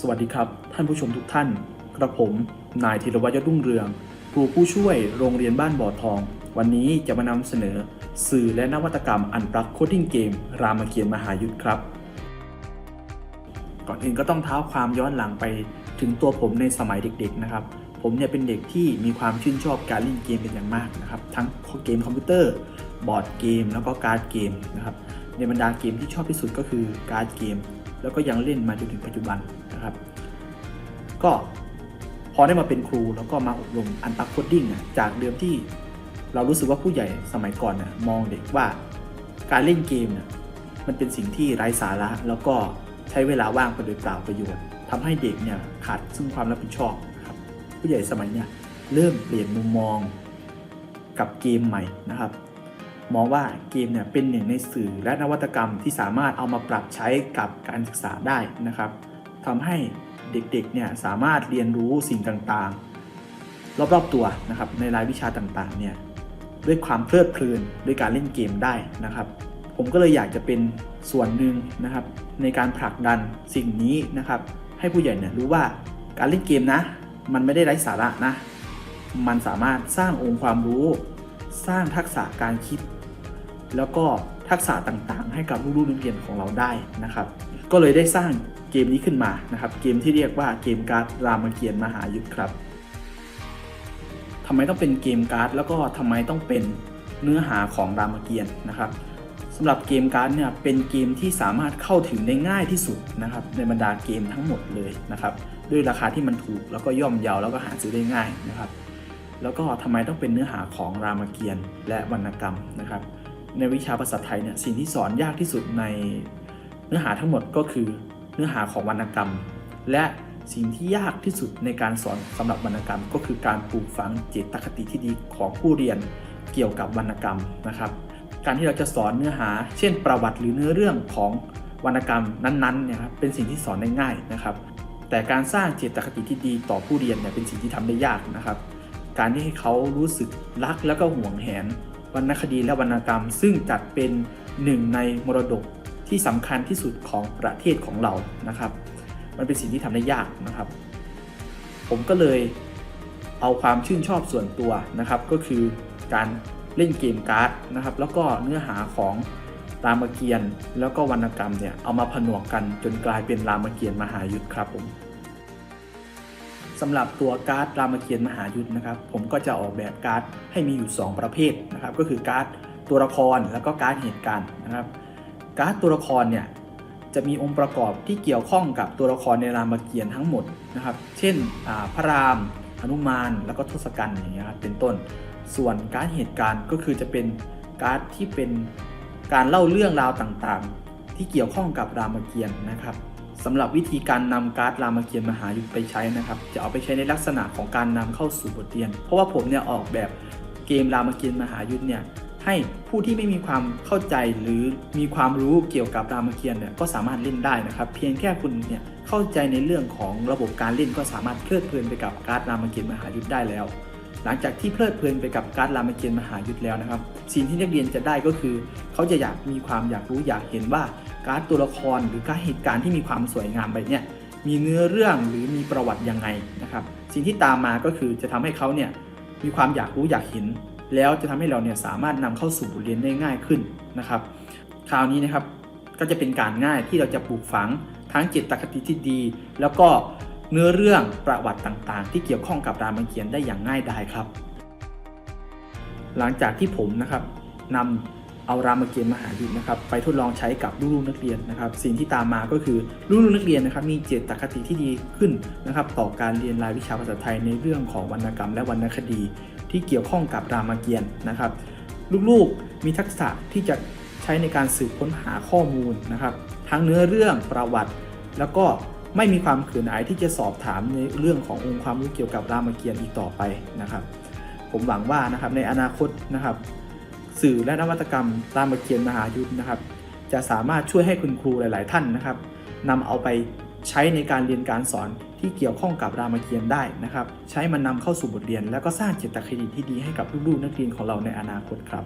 สวัสดีครับ ท่านผู้ชมทุกท่าน กระผม นายธีรวัตรยศรุ่งเรืองครูผู้ช่วยโรงเรียนบ้านบ่อทอง วันนี้จะมานำเสนอ สื่อและนวัตกรรมอันปลักโคดดิ้งเกม รามเกียรติ์มหายุทธครับ ก่อนอื่นก็ต้องเท้าความย้อนหลังไปถึงตัวผมในสมัยเด็กๆนะครับ ผมเนี่ยเป็นเด็กที่มีความชื่นชอบการเล่นเกมเป็นอย่างมากนะครับ ทั้งเกมคอมพิวเตอร์ บอร์ดเกม แล้วก็การ์ดเกมนะครับในบรรดาเกมที่ชอบที่สุดก็คือการ์ดเกม แล้วก็ยังเล่นมาจนถึงปัจจุบันนะครับ ก็พอได้มาเป็นครูแล้วก็มาอบรมอันปักโคดดิ้งจากเดิมที่เรารู้สึกว่าผู้ใหญ่สมัยก่อนน่ะมองเด็กว่าการเล่นเกมเนี่ยมันเป็นสิ่งที่ไร้สาระ แล้วก็ใช้เวลาว่างไปโดยเปล่าประโยชน์ทำให้เด็กเนี่ยขาดซึ่งความรับผิดชอบนะครับผู้ใหญ่สมัยเนี่ยเริ่มเปลี่ยนมุมมองกับเกมใหม่นะครับ มองว่าเกมเนี่ยเป็นหนึ่งในสื่อและนวัตกรรมที่สามารถเอามาปรับใช้กับการศึกษาได้นะครับทำให้เด็กๆเนี่ยสามารถเรียนรู้สิ่งต่างๆ รอบๆตัวนะครับในรายวิชาต่างๆเนี่ยด้วยความเพลิดเพลินด้วยการเล่นเกมได้นะครับ ผมก็เลยอยากจะเป็นส่วนหนึ่งนะครับ ในการผลักดันสิ่งนี้นะครับ ให้ผู้ใหญ่เนี่ยรู้ว่าการเล่นเกมนะ มันไม่ได้ไร้สาระนะ มันสามารถสร้างองค์ความรู้ สร้างทักษะการคิด แล้วก็ทักษะต่างๆ ให้กับลูกๆนักเรียนของเราได้นะครับ ก็เลยได้สร้างเกมนี้ขึ้นมานะครับ เกมที่เรียกว่าเกมการ์ดรามเกียรติ์มหายุทธครับทำไมต้องเป็นเกมการ์ดแล้วก็ทำไมต้องเป็นเนื้อหาของรามเกียรติ์นะครับสำหรับเกมการ์ดเนี่ยเป็นเกมที่สามารถเข้าถึงได้ง่ายที่สุดนะครับในบรรดาเกมทั้งหมดเลยนะครับด้วยราคาที่มันถูกแล้วก็ย่อมเยาวแล้วก็หาซื้อได้ง่ายนะครับ แล้วก็ทำไมต้องเป็นเนื้อหาของรามเกียรติ์และวรรณกรรมนะครับ ในวิชาภาษาไทยเนี่ยสิ่งที่สอนยากที่สุดในเนื้อหาทั้งหมดก็คือเนื้อหาของวรรณกรรม และสิ่งที่ยากที่สุดในการสอนสำหรับวรรณกรรม ก็คือการปลูกฝังจิตคติที่ดีของผู้เรียนเกี่ยวกับวรรณกรรมนะครับ การที่เราจะสอนเนื้อหา เช่น ประวัติหรือเนื้อเรื่องของวรรณกรรมนั้นๆเนี่ยครับเป็นสิ่งที่สอนได้ง่ายนะครับ แต่การสร้างจิตคติที่ดีต่อผู้เรียนเนี่ยเป็นสิ่งที่ทำได้ยากนะครับ การที่ให้เขารู้สึกรักแล้วก็ห่วงแหน วรรณคดีและวรรณกรรม ซึ่งจัดเป็นหนึ่งในมรดกที่สำคัญที่สุดของประเทศของเรานะครับ มันเป็นสิ่งที่ทำได้ยากนะครับ ผมก็เลยเอาความชื่นชอบส่วนตัวนะครับ ก็คือการเล่นเกมการ์ดนะครับ แล้วก็เนื้อหาของรามเกียรติ์แล้วก็วรรณกรรมเนี่ยเอามาผนวกกันจนกลายเป็นรามเกียรติ์มหายุทธครับผม สำหรับตัวการ์ดรามเกียรติ์มหายุทธนะครับ ผมก็จะออกแบบการ์ดให้มีอยู่ 2 ประเภทนะครับ ก็คือการ์ดตัวละครแล้วก็การ์ดเหตุการณ์นะครับ การ์ดตัวละครเนี่ยจะมีองค์ประกอบที่เกี่ยวข้องกับตัวละครในรามเกียรติ์ทั้งหมดนะครับ เช่นพระรามหนุมานแล้วก็ทศกัณฐ์อย่างเงี้ยครับเป็นต้น ส่วนการ์ดเหตุการณ์ก็คือจะเป็นการ์ดที่เป็นการเล่าเรื่องราวต่างๆ ที่เกี่ยวข้องกับรามเกียรตินะครับ สำหรับวิธีการนำการ์ดรามเกียรติมหายุทธไปใช้นะครับ จะเอาไปใช้ในลักษณะของการนำเข้าสู่บทเรียน เพราะว่าผมเนี่ยออกแบบเกมรามเกียรติมหายุทธเนี่ยให้ผู้ที่ไม่มีความเข้าใจหรือมีความรู้เกี่ยวกับรามเกียรติเนี่ยก็สามารถเล่นได้นะครับ เพียงแค่คุณเนี่ยเข้าใจในเรื่องของระบบการเล่นก็สามารถเพลิดเพลินไปกับการ์ดรามเกียรติมหายุทธได้แล้ว หลังจากที่เพลิดเพลินไปกับการ์ดรามเกียรติมหายุทธแล้วนะครับ สิ่งที่นักเรียนจะได้ก็คือ เขาจะอยากมีความอยากรู้อยากเห็นว่า การ์ดตัวละครหรือการเหตุการณ์ที่มีความสวยงามไปเนี่ยมีเนื้อเรื่องหรือมีประวัติยังไงนะครับ สิ่งที่ตามมาก็คือจะทำให้เขาเนี่ยมีความอยากรู้อยากเห็น แล้วจะทำให้เราเนี่ยสามารถนำเข้าสู่บทเรียนได้ง่ายขึ้นนะครับ คราวนี้นะครับก็จะเป็นการง่ายที่เราจะปลูกฝังทั้งจิตคติที่ดี แล้วก็เนื้อเรื่องประวัติต่างๆ ที่เกี่ยวข้องกับรามเกียรติ์ได้อย่างง่ายดายครับ หลังจากที่ผมนะครับนำ เอารามเกียรติ์มหายุทธนะครับไปทดลองใช้กับลูกๆนักเรียนนะครับ สิ่งที่ตามมาก็คือลูกๆนักเรียนนะครับ มีเจตคติที่ดีขึ้นนะครับ ต่อการเรียนรายวิชาภาษาไทยในเรื่องของวรรณกรรมและวรรณคดี ที่เกี่ยวข้องกับรามเกียรติ์นะครับ ลูกๆมีทักษะที่จะใช้ในการสืบค้นหาข้อมูลนะครับ ทั้งเนื้อเรื่องประวัติ แล้วก็ไม่มีความขินอายที่จะสอบถามในเรื่องขององค์ความรู้เกี่ยวกับรามเกียรติ์อีกต่อไปนะครับ ผมหวังว่านะครับในอนาคตนะครับ สื่อและนวัตกรรมรามเกียรติ์มหายุทธนะครับ จะสามารถช่วยให้คุณครูหลาย ๆ ท่านนะครับนำเอาไปใช้ในการเรียนการสอนที่เกี่ยวข้องกับรามเกียรติ์ได้นะครับ ใช้มันนำเข้าสู่บทเรียน แล้วก็สร้างจิตคติที่ดีให้กับลูกๆนักเรียนของเราในอนาคตครับ